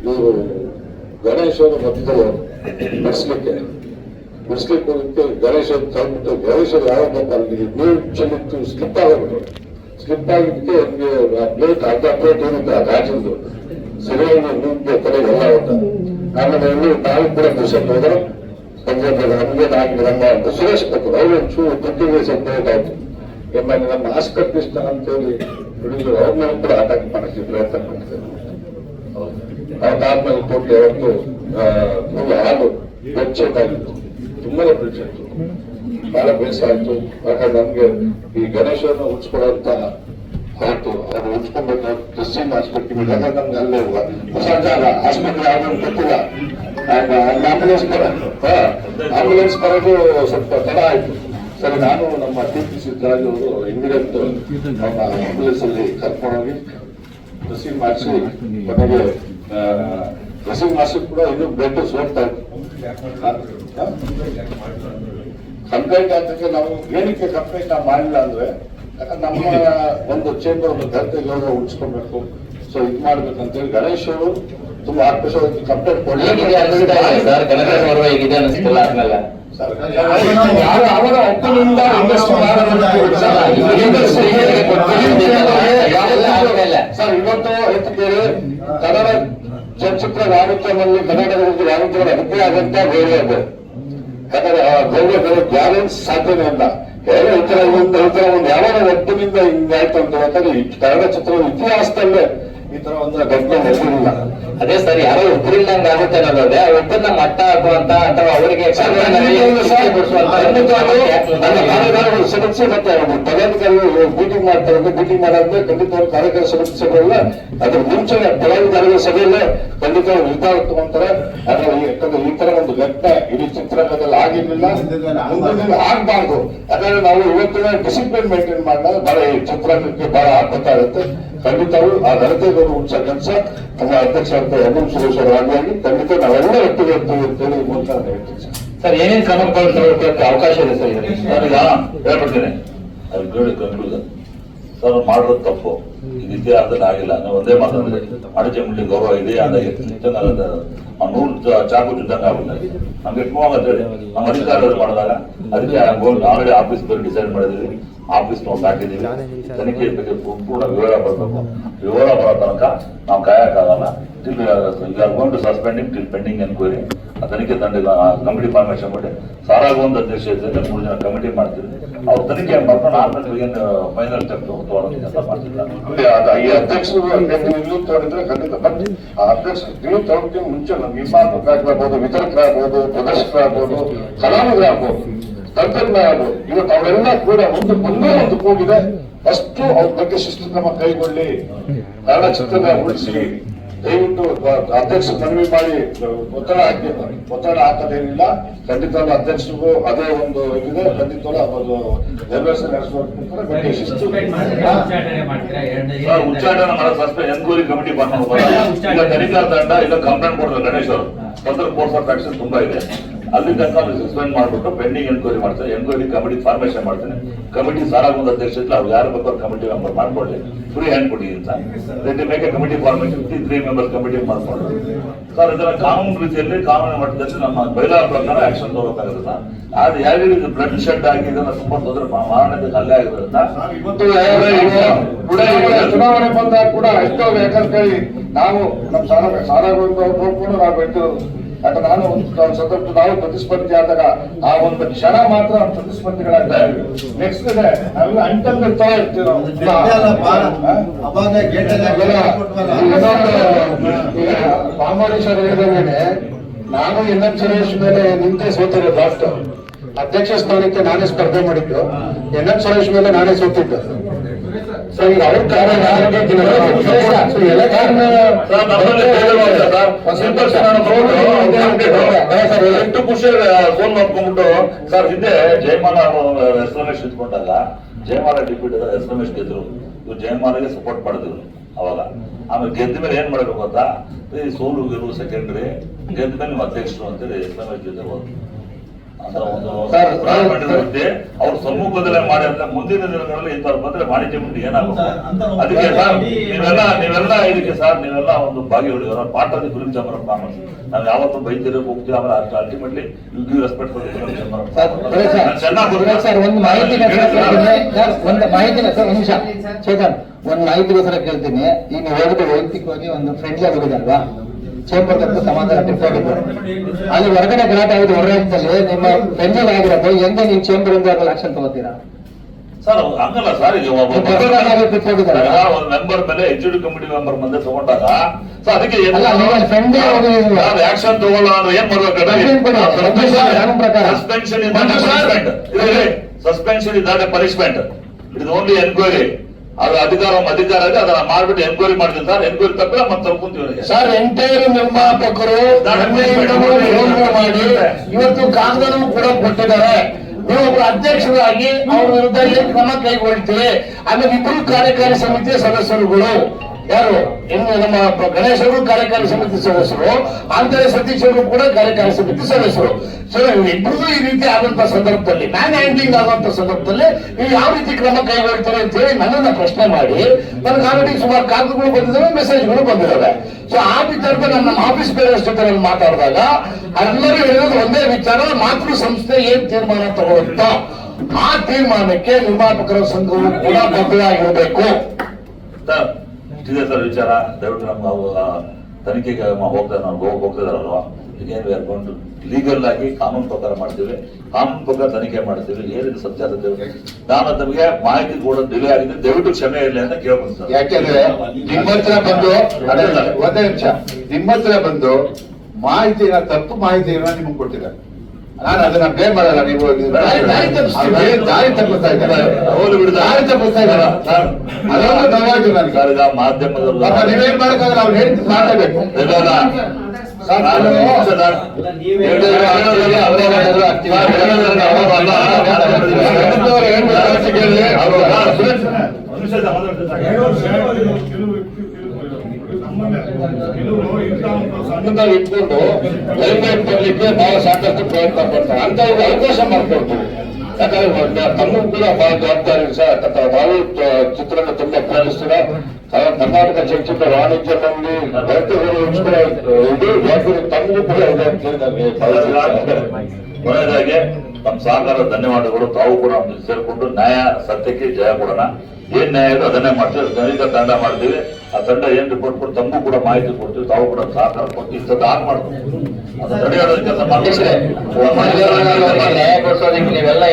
ಇವರು ಗಣೇಶನ ಮಧ್ಯದಲ್ಲಿ ಬಿಡಿಸ್ಲಿಕ್ಕೆ ಬಿಡಿಸ್ಲಿಕ್ಕೆ ಹೋಗಿತ್ತು ಗಣೇಶ ತಂದ್ಬಿಟ್ಟು ಗಣೇಶ ಯಾವ ಅಲ್ಲಿ? ನೀರು ಚೆಲ್ಲಿತ್ತು ಸ್ಲಿಪ್ ಆಗೋಗ್ಬಿಟ್ಟು ಸ್ಲಿಪ್ ಆಗಿದ್ದಕ್ಕೆ ನಿಮಗೆ ಪ್ಲೇಟ್ ಅರ್ಧ ಪ್ಲೇಟ್ ಏನಿತ್ತು ಆ ಗಾಜಿಂದು ನಿಮಗೆ ಕಡೆಗೆ ಎಲ್ಲ ಹೋದ ಆಮೇಲೆ ಇಲ್ಲಿ ನಾವು ಕೂಡ ದಿವಸ ಹೋದ್ರೆ. ಸಂಜೆ ನಮಗೆ ನಾಲ್ಕು ನಮ್ಮ ಅಂತ ಸುರೇಶ್ ಕೊಟ್ಟರು ಅವ್ರು ಒಂಚೂರು ದುಡ್ಡಿಗೆ ಸ್ವಲ್ಪ ಆಯ್ತು. ಆಮೇಲೆ ನಮ್ಮ ಆಸ್ಕರ್ ಕೃಷ್ಣ ಅಂತೇಳಿ ಹುಡುಗರು, ಅವ್ರ ಮೇಲೆ ಕೂಡ ಅಟ್ಯಾಕ್ ಮಾಡಕ್ಕೆ ಪ್ರಯತ್ನ ಮಾಡ್ತಾರೆ. ಅದಾದ್ಮೇಲೆ ಕೊಟ್ಟು ಅವತ್ತು ಹಾಲು ಹಾಲು ಬೆಚ್ಚಗಾಗಿತ್ತು ತುಂಬಾನೇ ಬೆಚ್ಚಿತ್ತು ಬಹಳ ಬೇಸ ಆಯ್ತು ಯಾಕಂದ್ರೆ ನಮ್ಗೆ ಈ ಗಣೇಶನ ಉಳಿಸ್ಕೊಳ್ಳೋಂತ ಆಯ್ತು ಅದು ಉಳಿಸ್ಕೊಬೇಕು ಕ್ರಿಶ್ಚಿಯನ್ ಹಾಸ್ಪಿಟ್ಲ್ ಯಾಕಂದ್ರೆ ನಮ್ಗೆ ಅಲ್ಲೇ ಹೊಸ ಜಾಗ, ಆಸ್ಪತ್ರೆ ಯಾವ್ದು ಗೊತ್ತಿಲ್ಲ. ಆಂಬುಲೆನ್ಸ್ ಬರ. ಆಂಬುಲೆನ್ಸ್ ಬರೋದು ಸ್ವಲ್ಪ ತಡ ಆಯ್ತು. ಸರಿ, ನಾನು ನಮ್ಮ ಟಿ ಪಿ ಸಿದ್ದರಾಜ್ ಅವರು ಇಮಿಡಿಯೇಟ್ ನಮ್ಮ ಆಂಬುಲೆನ್ಸ್ ಅಲ್ಲಿ ಕರ್ಕೊಂಡೋಗಿ ಡ್ರೆಸ್ಸಿಂಗ್ ಮಾಡಿಸಿ, ಕೊನೆಗೆ ಡ್ರೆಸ್ಸಿಂಗ್ ಮಾಡಿಸಿ ಕೂಡ ಇನ್ನೂ ಬ್ಲಡ್ ಸೋರ್ತಾ ಇತ್ತು ಕಂಪ್ಲೇಂಟ್ ಅಂತಕ್ಕೆ ನಾವು ಏನಕ್ಕೆ ಕಂಪ್ಲೇಂಟ್ ನಾವು ಮಾಡಿಲ್ಲ ಅಂದ್ರೆ ಯಾಕಂದ್ರೆ ನಮ್ಮ ಒಂದು ಚೇಂಬರ್ ಒಂದು ಗದ್ದೆ ಗೌರವ ಉಳಿಸ್ಕೊಬೇಕು. ಸೊ ಇದು ಮಾಡ್ಬೇಕಂತೇಳಿ ಗಣೇಶ್ ಅವರು ತುಂಬಾ ಆಕ್ರೋಶವಾಗಿ ಕಂಪ್ಲೇಂಟ್ ಕೊಡಲಿಲ್ಲ ಯಾರು ಅವರ ಒಪ್ಪನಿಂದ ಸರ್ ಇವತ್ತು ಕನ್ನಡ ಚಲನಚಿತ್ರ ವಾಣಿಜ್ಯದಲ್ಲಿ ಕನ್ನಡದ ವಾಣಿಜ್ಯಗಳ ಅಭಿಪ್ರಾಯ ಆಗಂತ ಬೇರೆ ಅದು. ಯಾಕಂದ್ರೆ ಆ ಗೌರವ ಬ್ಯಾಲೆನ್ಸ್ ಸಾಧ್ಯನೇ ಇಲ್ಲ. ಹೇಗೆ ಈ ತರ ಒಂದು ಈ ತರ ಒಂದು ಯಾವ ಒಟ್ಟಿನಿಂದ ಹಿಂಗಾಯ್ತು ಅಂತ ಈ ಕನ್ನಡ ಚಿತ್ರದ ಇತಿಹಾಸದಲ್ಲೇ ಈ ತರ ಒಂದು ಘಟನೆ ನಡೆದಿಲ್ಲ. ಅದೇ ಸರಿ ಯಾರೋ ಒಬ್ಬರಿಲ್ದಂಗ ಆಗುತ್ತೆ ಅನ್ನೋದ್ರೆ ಆ ಒಬ್ಬರನ್ನ ಮಟ್ಟ ಹಾಕುವಂತ ಅಥವಾ ಅವರಿಗೆ ಸದಸ್ಯ ಮತ್ತೆ ಪದಾಧಿಕಾರಿಗಳು ಮೀಟಿಂಗ್ ಮಾಡ್ತಾರೆ ಮೀಟಿಂಗ್ ಮಾಡಿದ್ರೆ ಖಂಡಿತ ಕಾರ್ಯಕಾರಿ ಸದಸ್ಯರೆಲ್ಲ ಅದ್ರ ಮುಂಚೆ ಪದಾಧಿಕಾರಿಗಳ ಸಭೆಯಲ್ಲೇ ಖಂಡಿತ ನಿರ್ಧಾರ ತಗೊಂತಾರೆ. ಆದ್ರೆ ಈ- ಯಾಕಂದ್ರೆ ಈ ತರ ಒಂದು ಘಟನೆ ಇಡೀ ಚಿತ್ರರಂಗದಲ್ಲಿ ಆಗಿರ್ಲಿಲ್ಲ. ಆಗ್ಬಾರ್ದು. ಯಾಕಂದ್ರೆ ನಾವು ಇವತ್ತಿನ ಡಿಸಿಪ್ಲಿನ್ ಮೇಂಟೈನ್ ಮಾಡಿದಾಗ ಬಹಳ ಈ ಚಿತ್ರರಂಗಕ್ಕೆ ಬಹಳ ಆಗುತ್ತೆ ಖಂಡಿತವೂ ಆ ಘನತೆಗೆ ಹುಟ್ಟಿಸೋ ಕೆಲಸ ನಮ್ಮ ಅಧ್ಯಕ್ಷರಾದ ಎನ್ ಎಂ ಸುರೇಶ್ ಅವರಾಗಿ ಖಂಡಿತ ನಾವೆಲ್ಲ ಒಟ್ಟಿಗೆ ಅಂತ ಹೇಳಿ ಮೂಲಕ ಸರ್. ಏನೇನು ಕ್ರಮ ತಗೊಳ್ಕೊಳ್ಳೋಕ್ಕೆ ಅವಕಾಶ ಇದೆ ಸರ್ ಇದರಲ್ಲಿ? ಹೇಳ್ಬಿಡ್ತೀನಿ. ಅದು ಕೇಳಿ ಕಂಕ್ಲೂಸನ್ ಸರ್ ಮಾಡಿರೋದು ತಪ್ಪು. ಇದಿದೆ ಅದನ್ನ ಆಗಿಲ್ಲ. ನಾವು ಒಂದೇ ಮಾತಾಡಿದ್ರೆ ಮಾಡಿ ಮುಂದೆ ಗೌರವ ಇದೆ ಅದಾಗಿ ನೂರು ಚಾಕು ಚುಟ್ಟಂಗ ಆಗುತ್ತೆ ನಮ್ಗೆ ಇಟ್ಕೊಂಡು ನಮ್ಮ ಅಧಿಕಾರಗಳು ಮಾಡಿದಾಗ ಅದಕ್ಕೆ ಆಲ್ರೆಡಿ ಆಫೀಸ್ ಬಗ್ಗೆ ಡಿಸೈಡ್ ಮಾಡಿದ್ವಿ. ಆಫೀಸ್ ನಾವು ಹಾಕಿದೀವಿ ತನಿಖೆ ಬಗ್ಗೆ ಪೂರ್ಣ ವಿವರ ಬರಬೇಕು. ವಿವರ ಬರೋ ತನಕ ನಾವು ಕಾಯಕ್ಕಾಗಲ್ಲ till are gone to suspending till pending enquiry ಆ ತನಿಖೆ ತಂಡ ಕಮಿಟಿ ಫಾರ್ಮೇಶನ್ ಮಾಡಿ ಸಾರಾಗೊಂದು ಅಧ್ಯಕ್ಷತೆಯಲ್ಲಿ ಮೂರು ಜನ ಕಮಿಟಿ ಮಾಡ್ತೀವಿ ಅವ್ರು ತನಿಖೆ ಮಾಡ್ಕೊಂಡು ಆಮೇಲೆ ಏನು ಫೈನಲ್ ಸ್ಟೆಪ್ ಅಂತ ಮಾಡ್ತಿದ್ದಾರೆ ಅದು ಈ ಅಧ್ಯಕ್ಷರು ನಿಲುವು ತಗೊಂಡಿದ್ರೆ ಖಂಡಿತ ಬಟ್ ಆ ಅಧ್ಯಕ್ಷರು ನಿಲುವು ತಗೊಳ್ಳೋದಕ್ಕೆ ಮುಂಚೆ ನಮ್ಗೆ ನಿರ್ಮಾಪಕರಾಗ್ಬೋದು ವಿತರಕರಾಗ್ಬೋದು ಪ್ರದರ್ಶಕರಾಗ್ಬೋದು ಕಲಾವಿದರಾಗ್ಬೋದು. ತಂತ್ರಜ್ಞರಾಗ್ಬೋದು ಇವತ್ತು ಅವರೆಲ್ಲ ಕೂಡ ಒಂದು ಒಂದೇ ಒಂದು ಕೂಗಿದೆ. ಅಷ್ಟು ಅವ್ರ ಬಗ್ಗೆ ಶಿಸ್ತು ಕ್ರಮ ಕೈಗೊಳ್ಳಿ. ಕನ್ನಡ ಚಿತ್ರನ ಉಳಿಸಿ. ದಯವಿಟ್ಟು ಅಧ್ಯಕ್ಷ ಮನವಿ ಮಾಡಿ, ಒತ್ತಡ ಹಾಕಿ ಒತ್ತಡ ಹಾಕೋದೇನಿಲ್ಲ. ಖಂಡಿತವಾಗ್ಲೂ ಅಧ್ಯಕ್ಷರಿಗೂ ಅದೇ ಒಂದು ಇದೆ ಖಂಡಿತವಾಗ್ಲೂ ಅದು ನೆರವೇರಿಸಿ ನಡೆಸಬೇಕು ಬಗ್ಗೆ ಶಿಸ್ತು. ಸರ್, ಉಚ್ಚಾಟನೆ ಮಾಡೋ ಸಸ್ಪೆಂಡ್ ಎನ್ಕ್ವೈರಿ ಕಮಿಟಿ ಬಂದ ತನಿಖಾ ತಂಡ, ಇಲ್ಲ ಕಂಪ್ಲೇಂಟ್ ಕೊಡ್ತಾರೆ ಗಣೇಶ್ ಅವರು. ಕೋರ್ಸ್ ಆಫ್ ಆಕ್ಷನ್ ತುಂಬಾ ಇದೆ. ಅಲ್ಲಿ ತನಕ ಸಸ್ಪೆಂಡ್ ಮಾಡ್ಬಿಟ್ಟು ಪೆಂಡಿಂಗ್ ಎನ್ಕ್ವೈರಿ ಮಾಡ್ತಾರೆ. ಎನ್ಕ್ವೈರಿ ಕಮಿಟಿ ಫಾರ್ಮೇಶನ್ ಮಾಡ್ತಾನೆ. ಕಮಿಟಿ ಸಾರಾಗೊಂದು ಅಧ್ಯಕ್ಷತೆ ಅವ್ರು ಯಾರು ಬೇಕಾದ್ರು ಕಮಿಟಿ ಮೆಂಬರ್ ಮಾಡ್ಕೊಳ್ಳಿ. ಫ್ರೀ ಹ್ಯಾಂಡ್ ಕೊಡಿ ಅಂತ. Make committee formation three members committee ಮಾಡ್ಕೊಂಡು. ಸರ್ ಇದರ ಕಾನೂನು ರೀತಿಯಲ್ಲಿ ಕಾನೂನು ಮಟ್ಟದಲ್ಲಿ ನಮ್ಮ ಬೈಲಾ ಪ್ರಕಾರ ಆಕ್ಷನ್ ತಗೋಬೇಕಾಗುತ್ತೆ ಅದು ಅದು ರೀತಿ ಬ್ಲಡ್ ಶೆಡ್ ಆಗಿ ಇದನ್ನ ತುಂಬಾ ತೊಂದರೆ ಮಾರಣಕ್ಕೆ ಅಲ್ಲೇ ಆಗಿರುತ್ತೆ ಚುನಾವಣೆ ಬಂದಾಗ ಕೂಡ ಎಷ್ಟೋ ಯಾಕಂತ ಹೇಳಿ ನಾವು ನಮ್ಮ ಸಾಲ ಸಾಲಾಗೋದು ನೋಡ್ಕೊಂಡು ನಾವು ಬೆಳೆದಿರೋದು ಯಾಕಂದ್ರೆ ನಾನು ಒಂದು ಸಂದರ್ಭ ನಾವು ಪ್ರತಿಸ್ಪರ್ಧಿ ಆದಾಗ ಆ ಒಂದು ಕ್ಷಣ ಮಾತ್ರ ನಾವು ಪ್ರತಿಸ್ಪರ್ಧಿಗಳಾಗ್ತಾ ಇದ್ವಿ. ನೆಕ್ಸ್ಟ್ ಇದೆ ನಾವೆಲ್ಲ ಅಂಟಲ್ ಇರ್ತಾ ಇರ್ತೀವಿ ರಾಮಾರೀಶ್ವರ ಹೇಳಿದಂಗೆ ನಾನು ಎನ್ ಎಂ ಸುರೇಶ್ ಮೇಲೆ ನಿಂತೆ ಸೋತಿರೋ ಲಾಸ್ಟ್ ಅಧ್ಯಕ್ಷ ಸ್ಥಾನಕ್ಕೆ ನಾನೇ ಸ್ಪರ್ಧೆ ಮಾಡಿದ್ದು. ಎನ್ ಎಂ ಸುರೇಶ್ ಮೇಲೆ ನಾನೇ ಸೋತಿದ್ದು. ಎಷ್ಟು ಖುಷಿ ಫೋನ್ ಮಾಡ್ಕೊಂಡ್ಬಿಟ್ಟು. ಸರ್ ಹಿಂದೆ ಜಯಮಾಲ ಎಸ್ಎಂಎಸ್ ಇಟ್ಕೊಂಡಲ್ಲ ಜಯಮಾಲ ಡಿಪ್ಯೂಟಿ ಎಸ್ಎಂಎಸ್ ಗೆದ್ರು ಇವ್ರು ಜಯಮಾಲಗೆ ಸಪೋರ್ಟ್ ಮಾಡಿದ್ರು ಅವಾಗ. ಆಮೇಲೆ ಗೆದ್ದ ಮೇಲೆ ಏನ್ ಮಾಡ್ಬೇಕು ಗೊತ್ತಾ? ಈ ಸೋಲು ಗೆಲುವು ಸೆಕೆಂಡ್ರಿ ಗೆದ್ದ ಮೇಲೆ ನೀವು ಅಧ್ಯಕ್ಷರು ಅಂತೇಳಿ ಎಸ್ಎಂಎಸ್ ಜೊತೆ ಹೋದ್ರು ಅವ್ರ ಸಮ್ಮುಖದಲ್ಲೇ ಮಾಡಿ ಅಂತ ಮುಂದಿನ ದಿನಗಳಲ್ಲಿ ಇಂಥವ್ರು ಬಂದ್ರೆ ವಾಣಿಜ್ಯ ಮುಂದೆ ಏನಾಗುತ್ತೆ? ಅದಕ್ಕೆ ಸರ್ ನೀವೆಲ್ಲ ನೀವೆಲ್ಲ ಇದಕ್ಕೆ ಸರ್ ನೀವೆಲ್ಲ ಒಂದು ಭಾಗಿಗಳು part of the film chamber of commerce ನಾವು ಯಾವತ್ತೂ ಬೈತಿರೋ ಹೋಗ್ತೀವಿ ಆಮೇಲೆ ultimately you give respect for chamber of sir, ಚೆನ್ನಾಗಿ ಒಂದು ಮಾಹಿತಿ ಕೇಳ್ತೀನಿ. ಸರ್, ಒಂದು ಮಾಹಿತಿನ ಸರ್ ಒಂದು ನಿಮಿಷ. ಚೇತನ್ ಒಂದು ಮಾಹಿತಿಗೋಸ್ಕರ ಕೇಳ್ತೀನಿ. ಈಗ ಹೇಳಿದ್ರೆ ವೈಯಕ್ತಿಕವಾಗಿ ಒಂದು ಫ್ರೆಂಡ್ಲಿ ಆಗಿದೆ ಅಲ್ವಾ? ಚೇಂಬರ್ ಸಮಾನ ಸಮಾಧಾನ ಟ್ರಿಪ್ ಅಲ್ಲಿ ಹೊರಗಡೆ ಗಲಾಟೆ ಆಗಿದೆ ಹೊರರಾಜ್ಯದಲ್ಲಿ ನಿಮ್ಮ ಪೆನ್ಷನ್ ಆಗಿರೋದು ಹೆಂಗೆ ನೀವು ಚೇಂಬರ್ ಇಂದ ಆಕ್ಷನ್ ತಗೋತೀರಾ? ಸರ್ ಹಂಗಲ್ಲ ಸರ್ ಈಗ ಮೆಂಬರ್ ಮೇಲೆ ಎಚ್ ಕಮಿಟಿ ಮೆಂಬರ್ ಮುಂದೆ ತಗೊಂಡಾಗ ಸೊ ಅದಕ್ಕೆ. ಆಕ್ಷನ್ ತಗೊಳ್ಳ ಅಂದ್ರೆ ಏನ್ ಪ್ರಕಾರ. Suspension suspension is punishment it is only enquiry ಅದು ಅಧಿಕಾರ ಅಧಿಕಾರ ಇದೆ ಅದನ್ನ ಮಾಡ್ಬಿಟ್ಟು ಎನ್ಕ್ವೈರಿ ಮಾಡಿದ್ರು ಸರ್. ಎನ್ಕ್ವೈರಿ ತಪ್ಪಿಲ್ಲ ಮತ್ತೆ ತಗೊಂತೀವಿ ಸರ್ ಎಂಟೈರ್ ನಿರ್ಮಾಪಕರು ಮಾಡಿ ಇವತ್ತು ಕಾಂಗ್ರೆಸ್ ಕೂಡ ಕೊಟ್ಟಿದ್ದಾರೆ. ನೀವು ಒಬ್ಬ ಅಧ್ಯಕ್ಷರಾಗಿ ಅವ್ರ ವಿರುದ್ಧ ಏನ್ ಕ್ರಮ ಕೈಗೊಳ್ತೀವಿ ಆಮೇಲೆ ಇಬ್ಬರು ಕಾರ್ಯಕಾರಿ ಸಮಿತಿಯ ಸದಸ್ಯರುಗಳು. ಯಾರು? ಇನ್ನು ನಮ್ಮ ಗಣೇಶರು ಕಾರ್ಯಕಾರಿ ಸಮಿತಿ ಸದಸ್ಯರು ಆಂತರ್ಯ ಸತೀಶರು ಕೂಡ ಕಾರ್ಯಕಾರಿ ಸಮಿತಿ ಸದಸ್ಯರು. ಸೊ ಇಬ್ಬರು ಈ ರೀತಿ ಆದಂತ ಸಂದರ್ಭದಲ್ಲಿ ಮ್ಯಾನ್ ಹ್ಯಾಂಡ್ಲಿಂಗ್ ಆದಂತ ಸಂದರ್ಭದಲ್ಲಿ ನೀವು ಯಾವ ರೀತಿ ಕ್ರಮ ಕೈಗೊಳ್ತಾರೆ ಅಂತ ಹೇಳಿ ನನ್ನನ್ನ ಪ್ರಶ್ನೆ ಮಾಡಿ, ನನಗೆ ಆಲ್ರೆಡಿ ಸುಮಾರು ಕಾಗದಗಳು ಬಂದಿದ್ದಾವೆ ಮೆಸೇಜ್ಗಳು ಬಂದಿದ್ದಾವೆ. ಸೊ ಆ ವಿಚಾರದ ನನ್ನ ಆಫೀಸ್ ಬೇರೆ ಜೊತೆ ನಾನು ಮಾತಾಡಿದಾಗ, ಎಲ್ಲರೂ ಹೇಳೋದು ಒಂದೇ ವಿಚಾರ, ಮಾತೃ ಸಂಸ್ಥೆ ಏನ್ ತೀರ್ಮಾನ ತಗೊಳುತ್ತೋ ಆ ತೀರ್ಮಾನಕ್ಕೆ ನಿರ್ಮಾಪಕರ ಸಂಘವು ಕೂಡ ಬದ್ಧವಾಗಿರಬೇಕು ಸರ್ ವಿಚಾರ ದಯವಿಟ್ಟು ನಮ್ಗೆ ಆ, ತನಿಖೆಗೆ ಹೋಗ್ತಾರೆ ಹೋಗ್ತಾ ನಾವು ಹೋಗ್ತಾ ಇದಾರಲ್ವಾ ಇದೇನು we are gone to legal ಆಗಿ ಕಾನೂನು ಪ್ರಕಾರ ಮಾಡ್ತೀವಿ. ಕಾನೂನು ಪ್ರಕಾರ ತನಿಖೆ ಮಾಡ್ತೀವಿ. ಏನಿದೆ ಸತ್ಯಾಸತ್ಯ ನಾನು ತಮಗೆ ಮಾಹಿತಿ ಕೂಡ ಡಿಲೇ ಆಗಿದೆ. ದಯವಿಟ್ಟು ಕ್ಷಮೆ ಇರಲಿ ಅಂತ ಕೇಳ್ಬೋದು ಸರ್. ಯಾಕೆಂದ್ರೆ ನಿಮ್ಮ ಹತ್ರ ಬಂದು ಒಂದೇ ನಿಮ್ಮ ಬಂದು ಮಾಹಿತಿನ ತಪ್ಪು ಮಾಹಿತಿಯನ್ನ ನಿಮ್ಗೆ ಕೊಟ್ಟಿದ್ದಾರೆ. ನಾನು ಅದನ್ನ ಬೇ ಮಾಡಲ್ಲ ನೀವು ದಾರಿ-. ಅವ್ರು ತಪ್ಪಿಸ್ತಾ ಇದ್ದಾರೆ ಹೋಗ್ಲಿ ಬಿಡು ಸರ್. ದಾರಿ ತಪ್ಪಿಸ್ತಾ ಇದ್ದಾರೆ ಅದೊಂದು ನೋವಾಯ್ತು ನನಗೆ ಸರ್ ಮಾಧ್ಯಮದಲ್ಲಿ ನೀವೇನ್ ಮಾಡಕ್ಕಾಗಲ್ಲ ಅವ್ರು ಹೇಳ್ತಿ ಮಾಡಬೇಕು ಇಲ್ಲ, ಇಲ್ಲ. ಸರ್, ನಾನು ನಾನು- ಸರ್, ಹೇಳಿದ್ರೆ ಹೇಳೋದ್ರಲ್ಲಿ ಅವರೇ ಮಾಡಿದ್ರು. ಸರ್, ಹೇಳೋದ್ರಲ್ಲಿ ಅವರು ಅಲ್ಲ. ಹೇಳಿದ್ದವ್ರು ಹೇಳ್ಬೇಕು ಅಂತ ಕೇಳಿ. ಅವರು ಸರ್, ಸುರೇಶ್ ಒಂದು ನಿಮಿಷ ಸಮಾಧಾನ ಸಂಘದಲ್ಲಿ ಇಟ್ಕೊಂಡು ಲೈಮ್ಲೈಟ್ ಬರ್ಲಿಕ್ಕೆ ಬಹಳ ಸಾಕಷ್ಟು ಪ್ರಯತ್ನ ಪಡ್ತಾರೆ ಅಂತ ಅವ್ರಿಗೆ ಅವಕಾಶ ಮಾಡ್ಕೊಡ್ತೀವಿ ಯಾಕಂದ್ರೆ ತಮಗೂ ಕೂಡ ಬಹಳ ಜವಾಬ್ದಾರಿ ಇದೆ ಸರ್ ಯಾಕಂದ್ರೆ ನಾವು ಚ- ಚಿತ್ರನ ತುಂಬಾ ಪ್ರೇಮಿಸ್ತೀರ ಹಾಗಾಗಿ ಕರ್ನಾಟಕ ಚಲನಚಿತ್ರ ವಾಣಿಜ್ಯದಲ್ಲಿ ಬೆಳಕಿಗೆ ಕೂಡ ಇದು ಯಾಕಂದ್ರೆ ತಮಗೂ ಕೂಡ ಇದೆ ಅಂತ ಹೇಳಿ ನನಗೆ ಭಾವಿಸ್ತೀನಿ. ಕೊನೆಯದಾಗಿ ನಮ್ಮ ಸಹಕಾರ ಧನ್ಯವಾದಗಳು ತಾವು ಕೂಡ ನಮ್ಗೆ ಸೇರ್ಕೊಂಡು ನ್ಯಾಯ ಸತ್ಯಕ್ಕೆ ಜಯ ಕೊಡೋಣ ಏನ್ ನ್ಯಾಯ ಇದೆ ಅದನ್ನೇ ಮಾಡ್ತೀವಿ ಗಣಿತ ತಂಡ ಮಾಡ್ತೀವಿ ಆ ತಂಡ ಏನ್ ರಿಪೋರ್ಟ್ ಕೊಟ್ಟು ತಮಗೂ ಕೂಡ ಮಾಹಿತಿ ಕೊಡ್ತೀವಿ ತಾವು ಕೂಡ ಸಹಕಾರ ಕೊಟ್ಟು ಇಂಥದ್ದು ಆಗ್ ಮಾಡ್ತೀವಿ ಅದು ತಡೆಯೋದಕ್ಕೆ ಕೆಲಸ ಮಾಡ್ತೀವಿ ನೀವೆಲ್ಲ